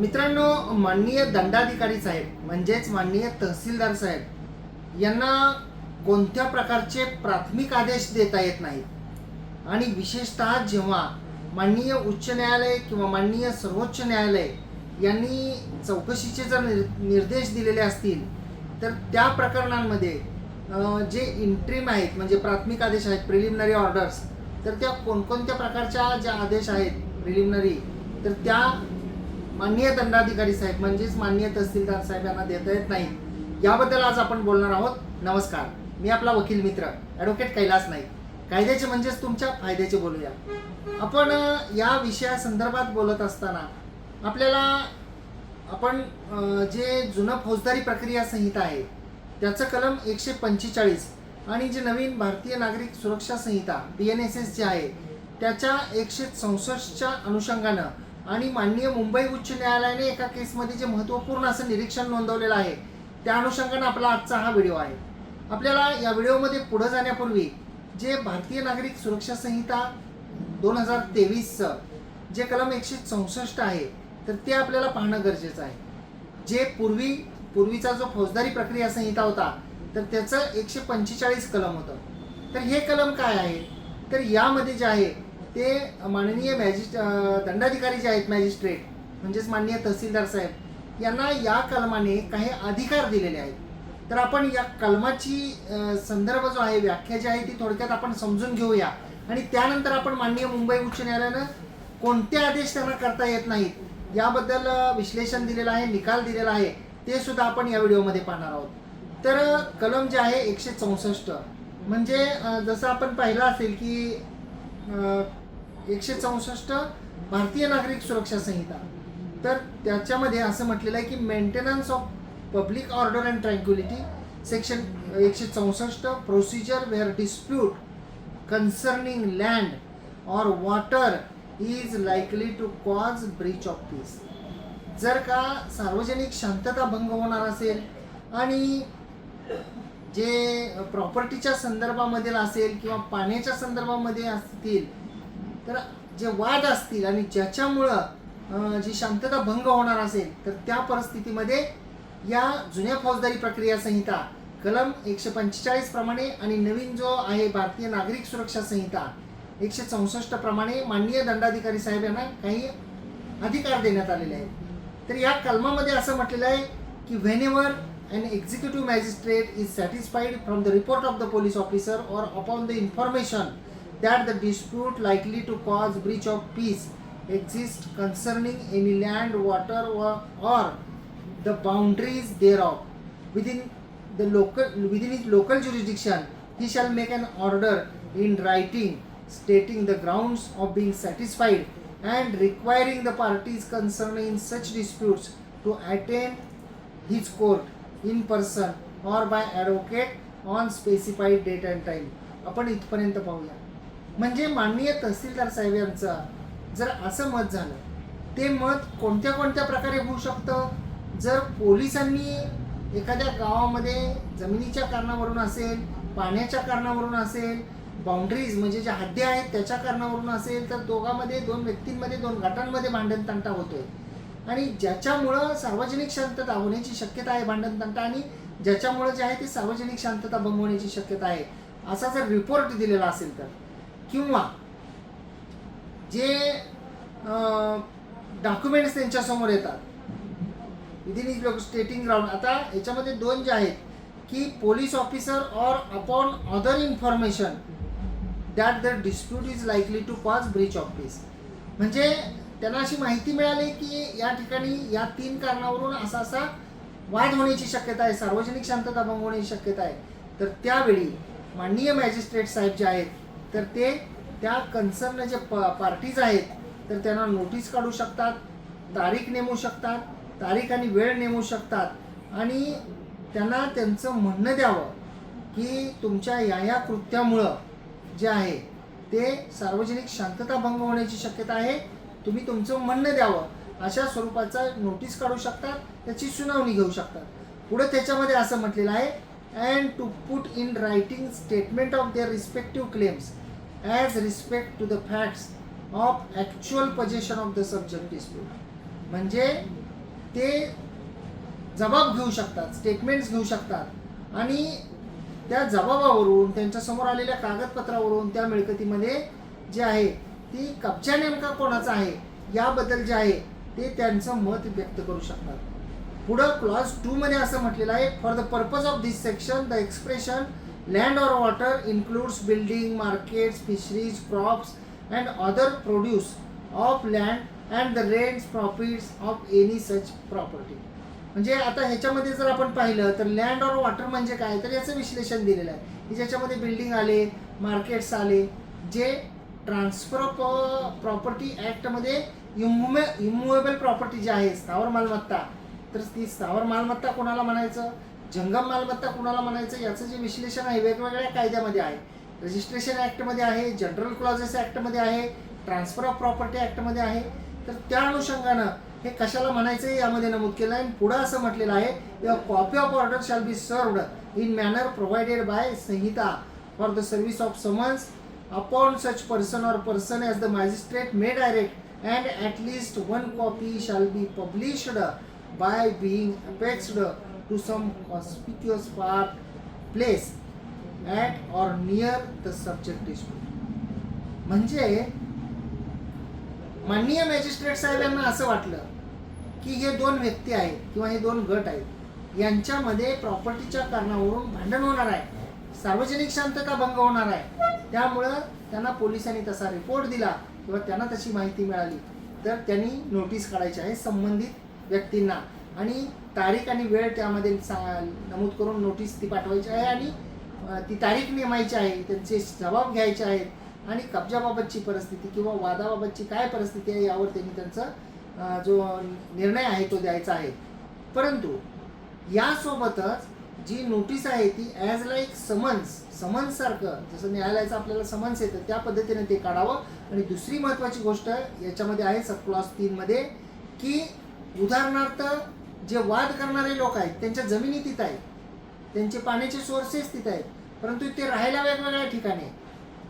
मित्रांनो माननीय दंडाधिकारी साहेब म्हणजेच माननीय तहसीलदार साहेब यांना कोणत्या प्रकारचे प्राथमिक आदेश देता येत नाहीत? आणि विशेषतः जेव्हा माननीय उच्च न्यायालय किंवा माननीय सर्वोच्च न्यायालय यांनी चौकशीचे जर निर निर्देश दिलेले असतील तर त्या प्रकरणांमध्ये जे इंट्रीम आहेत म्हणजे प्राथमिक आदेश आहेत प्रिलिमिनरी ऑर्डर्स तर त्या कोणकोणत्या प्रकारच्या ज्या आदेश आहेत प्रिलिमिनरी तर त्या माननीय दंडाधिकारी साहेब म्हणजेच माननीय तहसीलदार साहेब यांना देता येत नाही. याबद्दल आज आपण बोलणार आहोत. नमस्कार. मी आपला वकील मित्र ॲडव्होकेट कैलास नाईक. कायद्याचे म्हणजेच तुमच्या फायद्याचे बोलूया. आपण या विषयासंदर्भात बोलत असताना आपल्याला आपण जे जुनं फौजदारी प्रक्रिया संहिता आहे त्याचं कलम एकशे पंचेचाळीस आणि जे नवीन भारतीय नागरिक सुरक्षा संहिता बी एन एस एस जे आहे त्याच्या एकशे चौसष्टच्या अनुषंगानं आणि माननीय मुंबई उच्च न्यायालयाने एका केसमध्ये जे महत्त्वपूर्ण असं निरीक्षण नोंदवलेलं आहे त्या अनुषंगानं आपला आजचा हा व्हिडिओ आहे. आपल्याला या व्हिडिओमध्ये पुढं जाण्यापूर्वी जे भारतीय नागरिक सुरक्षा संहिता दोन हजार तेवीसचं जे कलम एकशे चौसष्ट आहे तर ते आपल्याला पाहणं गरजेचं आहे. जे पूर्वी पूर्वीचा जो फौजदारी प्रक्रिया संहिता होता तर त्याचं एकशे पंचेचाळीस कलम होतं. तर हे कलम काय आहे? तर यामध्ये जे आहे ते माननीय मॅजिस्ट दंडाधिकारी जे आहेत मॅजिस्ट्रेट म्हणजेच माननीय तहसीलदार साहेब यांना या कलमाने काही अधिकार दिलेले आहेत. तर आपण या कलमाची संदर्भ जो आहे व्याख्या जी आहे ती थोडक्यात आपण समजून घेऊया. आणि त्यानंतर आपण माननीय मुंबई उच्च न्यायालयानं कोणते आदेश त्यांना करता येत नाहीत याबद्दल विश्लेषण दिलेलं आहे निकाल दिलेला आहे ते सुद्धा आपण या व्हिडिओमध्ये पाहणार आहोत. तर कलम जे आहे एकशे चौसष्ट म्हणजे जसं आपण पाहिलं असेल की एकशे चौसष्ट भारतीय नागरिक सुरक्षा संहिता. तर त्याच्यामध्ये असं म्हटलेलं आहे की maintenance of public order and tranquillity section एकशे चौसष्ट procedure where dispute concerning land or water is likely to cause breach of peace जर का सार्वजनिक शांतता भंग होणार असेल आणि जे प्रॉपर्टीच्या संदर्भामध्ये असेल किंवा पाण्याच्या संदर्भामध्ये असतील तर जे वाद असतील आणि ज्याच्यामुळं जी शांतता भंग होणार असेल तर त्या परिस्थितीमध्ये या जुन्या फौजदारी प्रक्रिया संहिता कलम एकशे पंचेचाळीस प्रमाणे आणि नवीन जो आहे भारतीय नागरिक सुरक्षा संहिता एकशे चौसष्ट प्रमाणे माननीय दंडाधिकारी साहेब यांना काही अधिकार देण्यात आलेले आहेत. तर या कलमामध्ये असं म्हटलेलं आहे की whenever executive magistrate is satisfied from the report of the the officer or or upon the information that the dispute likely to cause breach of peace exists concerning any land, water, or, or the boundaries thereof within the local within his local jurisdiction, he shall make an order in writing stating the grounds of being satisfied and requiring the parties concerned in such disputes to attend his court in person or by advocate on specified date and time आपण इथपर्यंत पाहूया म्हणजे माननीय तहसीलदार साहेब यांचं जर असं मत झालं ते मत कोणत्या कोणत्या प्रकारे होऊ शकतं? जर पोलिसांनी एखाद्या गावामध्ये जमिनीच्या कारणावरून असेल पाण्याच्या कारणावरून असेल बाउंड्रीज म्हणजे ज्या हद्दी आहेत त्याच्या कारणावरून असेल तर दोघांमध्ये दोन व्यक्तींमध्ये दोन गटांमध्ये भांडण तंटा होतोय. आणि ज्याच्यामुळं सार्वजनिक शांतता होण्याची शक्यता आहे भांडण तंटा आणि ज्याच्यामुळं जे आहे ते सार्वजनिक शांतता बंब होण्याची शक्यता आहे असा जर रिपोर्ट दिलेला असेल तर. किंवा जे डॉक्युमेंट्स त्यांच्यासमोर येतात. विदिन इज लोक स्टेटिंग ग्राउंड आता याच्यामध्ये दोन जे आहेत की police officer or upon other information that the dispute is likely to cause breach of peace म्हणजे त्यांना अशी माहिती मिळाली की या ठिकाणी या तीन कारणावरून असा असा वाद होण्याची शक्यता आहे सार्वजनिक शांतता भंग होण्याची शक्यता आहे. तर त्यावेळी माननीय मॅजिस्ट्रेट साहेब जे आहेत तर ते त्या कन्सर्न जे प पार्टीज आहेत तर त्यांना नोटीस काढू शकतात तारीख नेमू शकतात तारीख आणि वेळ नेमू शकतात. आणि त्यांना त्यांचं म्हणणं द्यावं की तुमच्या या या कृत्यामुळं जे आहे ते सार्वजनिक शांतता भंग होण्याची शक्यता आहे. तुम्ही तुमचं म्हणणं द्यावं. अशा स्वरूपाचा नोटीस काढू शकतात त्याची सुनावणी घेऊ शकतात. पुढे त्याच्यामध्ये असं म्हटलेलं आहे and to put in writing statement of their respective claims as respect to the facts of actual position of the subject dispute म्हणजे ते जबाब घेऊ शकतात स्टेटमेंट्स घेऊ शकतात. आणि त्या जबाबावरून त्यांच्यासमोर आलेल्या कागदपत्रावरून त्या मिळकतीमध्ये जे आहे ती कब्जा नेमका कोणाचा आहे याबद्दल जे आहे ते त्यांचं मत व्यक्त करू शकतात. पुढं क्लॉज टूमध्ये असं म्हटलेलं आहे for the purpose of this section the expression land or water includes building markets fisheries crops, and other produce of land and the rents profits of any such property म्हणजे आता ह्याच्यामध्ये जर आपण पाहिलं तर लँड ऑर वॉटर म्हणजे काय? तर याचं विश्लेषण दिलेलं आहे. की ज्याच्यामध्ये बिल्डिंग आले मार्केट्स आले जे ट्रान्सफर ऑफ प्रॉपर्टी ॲक्टमध्ये इम्मुमे इम्मुवेबल प्रॉपर्टी जी आहे स्थावर मालमत्ता तर ती स्थावर मालमत्ता कोणाला म्हणायचं? जंगम मालमत्ता कुणाला म्हणायचं याचं जे विश्लेषण आहे वेगवेगळ्या कायद्यामध्ये आहे. रजिस्ट्रेशन ॲक्टमध्ये आहे जनरल क्लॉजेस ॲक्टमध्ये आहे ट्रान्सफर ऑफ प्रॉपर्टी ॲक्टमध्ये आहे. तर त्या अनुषंगानं हे कशाला म्हणायचं आहे यामध्ये नमूद केलं आहे आणि पुढं असं म्हटलेलं आहे copy of order shall be served in manner provided by संहिता for the service of summons upon such person or person as the magistrate may direct and at least one copy copy be published by by being to some conspicuous part place at or near the subject is म्हणजे माननीय magistrate साहेबांना असं वाटलं की हे दोन व्यक्ती आहेत किंवा हे दोन गट आहेत यांच्यामध्ये प्रॉपर्टीच्या कारणावरून भांडण होणार आहे सार्वजनिक शांतता भंग होणार आहे. त्यामुळं त्यांना पोलिसांनी तसा रिपोर्ट दिला किंवा त्यांना तशी माहिती मिळाली. तर त्यांनी नोटीस काढायची आहे संबंधित व्यक्तींना. आणि तारीख आणि वेळ त्यामध्ये सा- नमूद करून नोटीस ती पाठवायची आहे आणि ती तारीख नेमायची आहे त्यांचे जबाब घ्यायचे आहेत आणि कब्जाबाबतची परिस्थिती किंवा वादाबाबतची काय परिस्थिती आहे यावर त्यांनी त्यांचा जो निर्णय आहे तो द्यायचा आहे. परंतु यासोबतच जी नोटीस आहे ती ॲज लाईक समन्स समन्ससारखं जसं न्यायालयाचं आपल्याला समन्स येतं त्या पद्धतीने ते काढावं. आणि दुसरी महत्त्वाची गोष्ट याच्यामध्ये आहे सब क्लॉज तीनमध्ये की उदाहरणार्थ जे वाद करणारे लोक आहेत त्यांच्या जमिनी तिथं आहेत. त्यांचे पाण्याचे सोर्सेस तिथं आहेत. परंतु ते राहायला वेगवेगळ्या ठिकाणी आहेत.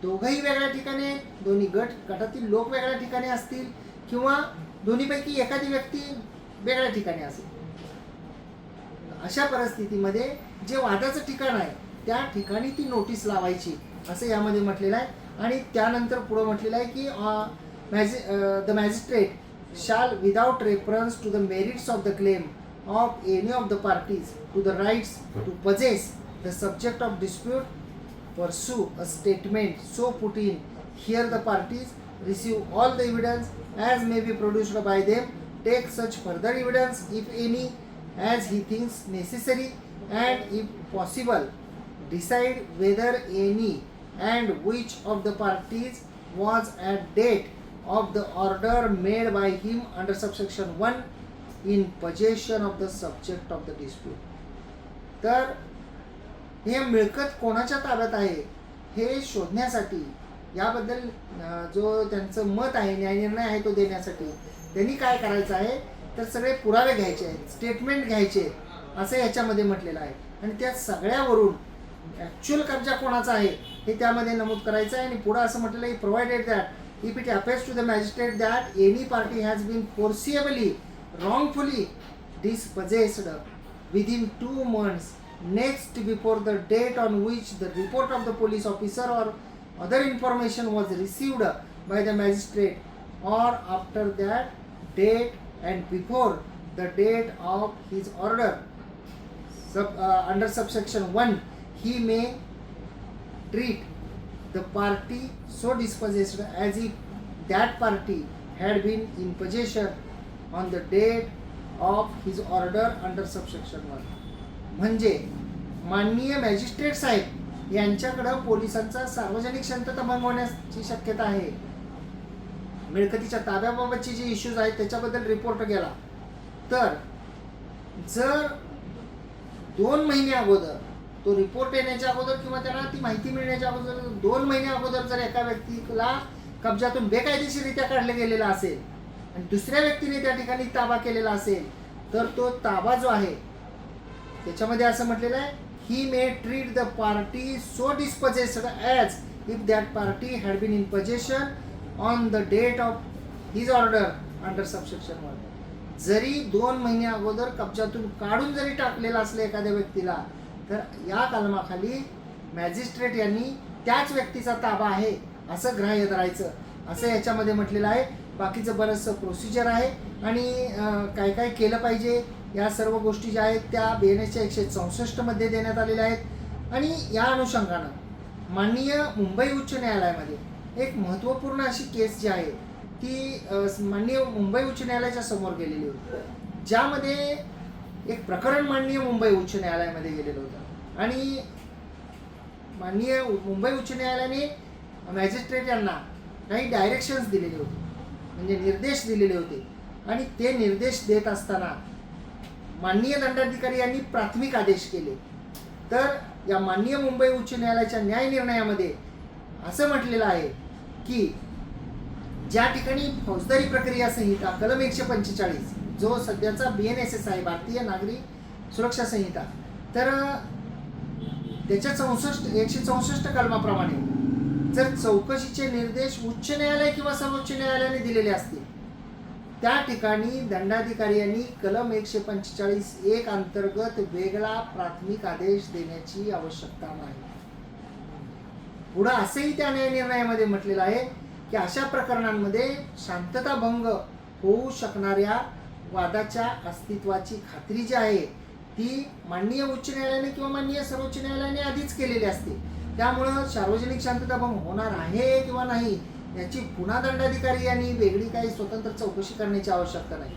दोघंही वेगळ्या ठिकाणी आहेत. दोन्ही गट गटातील लोक वेगळ्या ठिकाणी असतील किंवा दोन्हीपैकी एखादी व्यक्ती वेगळ्या ठिकाणी असेल. अशा परिस्थितीमध्ये जे वादाचं ठिकाण आहे त्या ठिकाणी ती नोटीस लावायची असं यामध्ये म्हटलेलं आहे. आणि त्यानंतर पुढं म्हटलेलं आहे की मॅजि the magistrate shall without reference to the merits of the claim of any of the parties to the rights to hmm. possess the subject of dispute pursue a statement so put in here the parties receive all the evidence as may be produced by them take such further evidence if any as he thinks necessary and if possible decide whether any and which of the parties was at date of the order made by him under subsection 1 in possession of the subject of the dispute तर हे मिळकत कोणाच्या ताब्यात आहे हे शोधण्यासाठी याबद्दल जो त्यांचं मत आहे न्यायनिर्णय आहे तो देण्यासाठी त्यांनी काय करायचं आहे? तर सगळे पुरावे घ्यायचे आहेत स्टेटमेंट घ्यायचे असं याच्यामध्ये म्हटलेलं आहे. आणि त्या सगळ्यावरून ॲक्च्युअल कब्जा कोणाचा आहे हे त्यामध्ये नमूद करायचं आहे. आणि पुढं असं म्हटलेलं आहे provided that if it appears to the magistrate that any party has been forcibly wrongfully dispossessed within two months next before the date on which the report of the police officer or other information was received by the magistrate or after that date and before the date of his order. Sub, uh, under subsection 1 he may treat the party so dispossessed as if that party had been in possession on the date of his order under subsection one म्हणजे माननीय magistrate साहेब यांच्याकडं पोलिसांचा सार्वजनिक शांतता भंग होण्याची शक्यता आहे. मिळकतीच्या ताब्याबाबतचे जे इश्यूज आहेत त्याच्याबद्दल रिपोर्ट गेला तर जर दोन महिने अगोदर तो रिपोर्ट येण्याच्या अगोदर किंवा त्याला ती माहिती मिळण्याच्या अगोदर दोन महिने अगोदर जर एका व्यक्तीला कब्जातून बेकायदेशीररित्या काढलं गेलेलं असेल आणि दुसऱ्या व्यक्तीने त्या ठिकाणी ताबा केलेला असेल तर तो ताबा जो आहे त्याच्यामध्ये असं म्हटलेलं आहे he may treat the party so dispossessed as if that party had been in possession on the date of his order under subsection one जरी दोन महिने अगोदर कब्जातून काढून जरी टाकलेलं असलं एखाद्या व्यक्तीला तर या कलमाखाली मॅजिस्ट्रेट यांनी त्याच व्यक्तीचा ताबा आहे असं ग्राह्य धरायचं. असं याच्यामध्ये म्हटलेलं आहे बाकीचं बरंचसं प्रोसिजर आहे आणि काय काय केलं पाहिजे या सर्व गोष्टी ज्या आहेत त्या बी एन एसच्या एकशे चौसष्टमध्ये देण्यात आलेल्या आहेत. आणि या अनुषंगानं माननीय मुंबई उच्च न्यायालयामध्ये एक महत्त्वपूर्ण अशी केस जी आहे ती माननीय मुंबई उच्च न्यायालयाच्या समोर गेलेली होती. ज्यामध्ये एक प्रकरण माननीय मुंबई उच्च न्यायालयामध्ये गेलेलं होतं. आणि माननीय मुंबई उच्च न्यायालयाने मॅजिस्ट्रेट यांना काही डायरेक्शन्स दिलेले होते. म्हणजे निर्देश दिलेले होते. आणि ते निर्देश देत असताना माननीय दंडाधिकारी यांनी प्राथमिक आदेश केले. तर या माननीय मुंबई उच्च न्यायालयाच्या न्याय निर्णयामध्ये असं म्हटलेलं आहे की ज्या ठिकाणी फौजदारी प्रक्रिया संहिता कलम एकशे पंचेचाळीस जो सध्याचा बी एन एस एस आहे भारतीय नागरी सुरक्षा संहिता तर त्याच्या चौसष्ट एकशे चौसष्ट कलमाप्रमाणे जर चौकशीचे निर्देश उच्च न्यायालय किंवा सर्वोच्च न्यायालयाने दिलेले असतील त्या ठिकाणी दंडाधिकारी यांनी कलम एकशे पंचेचाळीस एक अंतर्गत वेगळा प्राथमिक आदेश देण्याची आवश्यकता नाही. पुढं असंही त्या न्याय निर्णयामध्ये म्हटलेलं आहे की अशा प्रकरणांमध्ये शांतता भंग होऊ शकणाऱ्या वादाच्या अस्तित्वाची खात्री जी आहे ती माननीय उच्च न्यायालयाने किंवा माननीय सर्वोच्च न्यायालयाने आधीच केलेली असते. त्यामुळं सार्वजनिक शांतता भंग होणार आहे किंवा नाही याची पुन्हा दंडाधिकारी यांनी वेगळी काही स्वतंत्र चौकशी करण्याची आवश्यकता नाही.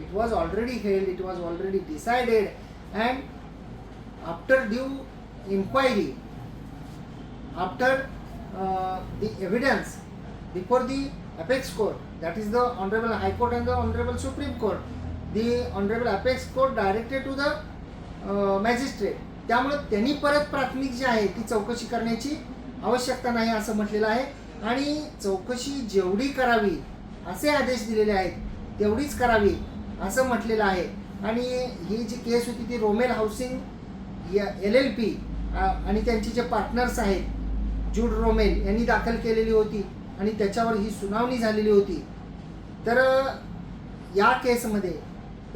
It was already held it was already decided and after due inquiry after the evidence before the apex court that is the honourable high court and the honourable supreme court the honourable apex court directed to the magistrate त्यामुळे त्यांनी परत प्राथमिक जी आहे ती चौकशी करण्याची आवश्यकता नाही असं म्हटलेलं आहे. आणि चौकशी जेवढी करावी असे आदेश दिलेले आहेत तेवढीच करावी असं म्हटलेलं आहे. आणि ही जी केस होती ती Romell housing L L P आणि त्यांचे जे पार्टनर्स आहेत जूड रोमेल यांनी दाखल केलेली होती आणि त्याच्यावर ही सुनावणी झालेली होती. तर या केसमध्ये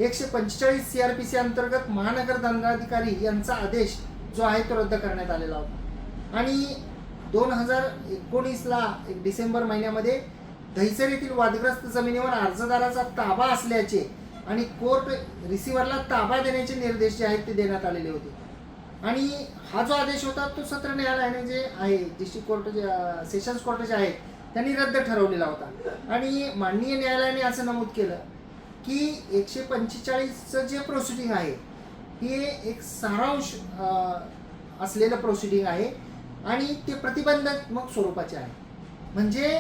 एकशे पंचेचाळीस सी आर पी सी अंतर्गत महानगर दंडाधिकारी यांचा आदेश जो आहे तो रद्द करण्यात आलेला होता. आणि दोन हजार एकोणीसला एक डिसेंबर महिन्यामध्ये दहिसर येथील वादग्रस्त जमिनीवर अर्जदाराचा ताबा असल्याचे आणि कोर्ट रिसिव्हरला ताबा देण्याचे निर्देश जे आहेत ते देण्यात आलेले होते. आणि हा जो आदेश होता तो सत्र न्यायालयाने जे आहे डिस्ट्रिक्ट कोर्ट जे सेशन्स कोर्ट जे आहे त्यांनी रद्द ठरवलेला होता. आणि माननीय न्यायालयाने असं नमूद केलं की एकशे पंचेचाळीसचं जे प्रोसिडिंग आहे हे एक सारांश असलेलं प्रोसिडिंग आहे आणि ते प्रतिबंधात्मक स्वरूपाचे आहे. म्हणजे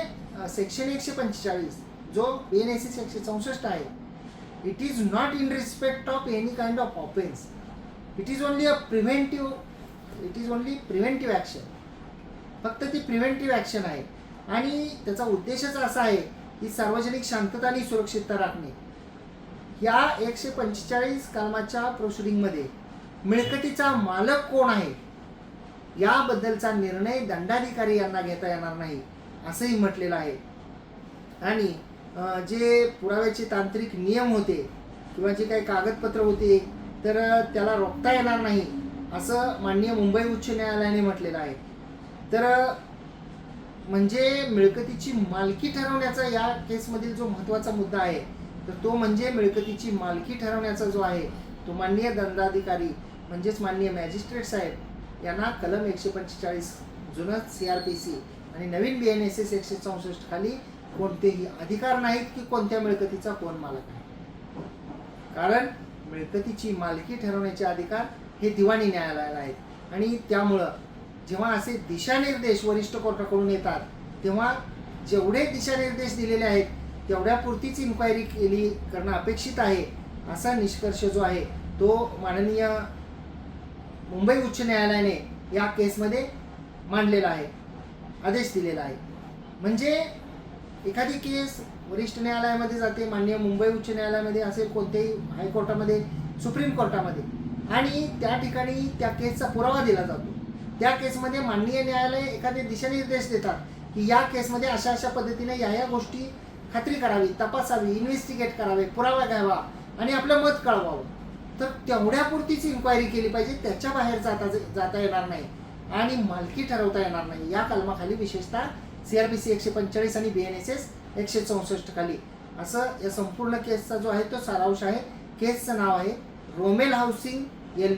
सेक्शन एकशे पंचेचाळीस जो बी एन एस सी एकशे चौसष्ट आहे it is not in respect of any kind of offence it is only a preventive it is only preventive action फक्त ती प्रिव्हेंटिव्ह ॲक्शन आहे. आणि त्याचा उद्देशच असा आहे की सार्वजनिक शांतता आणि सुरक्षितता राखणे. या एकशे पंचेचाळीस कलमाच्या प्रोसिडिंगमध्ये मिळकतीचा मालक कोण आहे? याबद्दलचा निर्णय दंडाधिकारी यांना घेता येणार नाही असंही म्हटलेलं आहे. आणि जे पुराव्याचे तांत्रिक नियम होते किंवा जे काही कागदपत्र होते तर त्याला रोखता येणार नाही असं माननीय मुंबई उच्च न्यायालयाने म्हटलेलं आहे. तर म्हणजे मिळकतीची मालकी ठरवण्याचा या केसमधील जो महत्त्वाचा मुद्दा आहे तर तो म्हणजे मिळकतीची मालकी ठरवण्याचा जो आहे तो माननीय दंडाधिकारी म्हणजेच माननीय मॅजिस्ट्रेट साहेब यांना कलम एकशे पंचेचाळीस जुनं सी आर पी सी आणि नवीन बी एन एस एस एकशे चौसष्ट खाली कोणतेही अधिकार नाहीत की कोणत्या मिळकतीचा कोण मालक आहे कारण मिळकतीची मालकी ठरवण्याचे अधिकार हे दिवाणी न्यायालयाला आहेत. आणि त्यामुळं जेव्हा असे दिशानिर्देश वरिष्ठ कोर्टाकडून येतात तेव्हा जेवढे दिशानिर्देश दिलेले आहेत तेवढ्यापुरतीच इन्क्वायरी केली करणं अपेक्षित आहे असा निष्कर्ष जो आहे तो माननीय मुंबई उच्च न्यायालयाने या केसमध्ये मांडलेला आहे आदेश दिलेला आहे. म्हणजे एखादी केस वरिष्ठ न्यायालयामध्ये जाते माननीय मुंबई उच्च न्यायालयामध्ये असेल कोणत्याही हायकोर्टामध्ये सुप्रीम कोर्टामध्ये आणि त्या ठिकाणी त्या केसचा पुरावा दिला जातो. त्या केसमध्ये माननीय न्यायालय एखादे दिशानिर्देश देतात की या केसमध्ये अशा अशा पद्धतीने या या गोष्टी खात्री करावी तपासावी इन्व्हेस्टिगेट करावे पुरावा घ्यावा आणि आपलं मत कळवावं. तर तेवढ्यापुरतीच इन्क्वायरी केली पाहिजे त्याच्या बाहेर जाता जाता येणार नाही आणि मालकी ठरवता येणार नाही. या कलमाखाली विशेषतः सी आर बी सी एकशे पंचेचाळीस आणि बी एन एस एस एकशे चौसष्ट खाली. असं या संपूर्ण केसचा जो आहे तो सारांश आहे. केसचं नाव आहे Romell housing L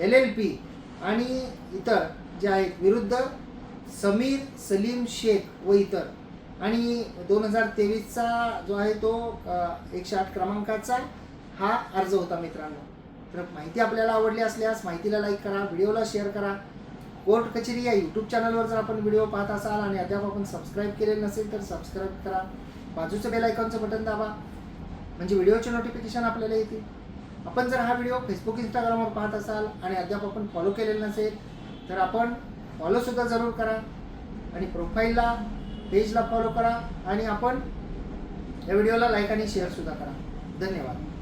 L L P आणि इतर जे आहेत विरुद्ध समीर सलीम शेख व इतर. आणि दोन हजार तेवीसचा जो आहे तो एकशे आठ क्रमांकाचा हा अर्ज होता मित्रांनो. तर माहिती आपल्याला आवडली असल्यास माहितीला लाईक करा व्हिडिओला शेअर करा. कोर्ट कचेरी या यूट्यूब चॅनलवर जर आपण व्हिडिओ पाहत असाल आणि अद्याप आपण सबस्क्राईब केलेलं नसेल तर सबस्क्राईब करा. बाजूचं बेल आयकॉनचं बटन दाबा. म्हणजे व्हिडिओचे नोटिफिकेशन आपल्याला येतील. आपण जर हा व्हिडिओ फेसबुक इंस्टाग्रामवर पाहत असाल आणि अद्याप आपण फॉलो केलेलं नसेल तर आपण फॉलोसुद्धा जरूर करा. आणि प्रोफाईलला पेजला फॉलो करा आणि आपण या व्हिडिओला लाईक आणि शेअरसुद्धा करा. धन्यवाद.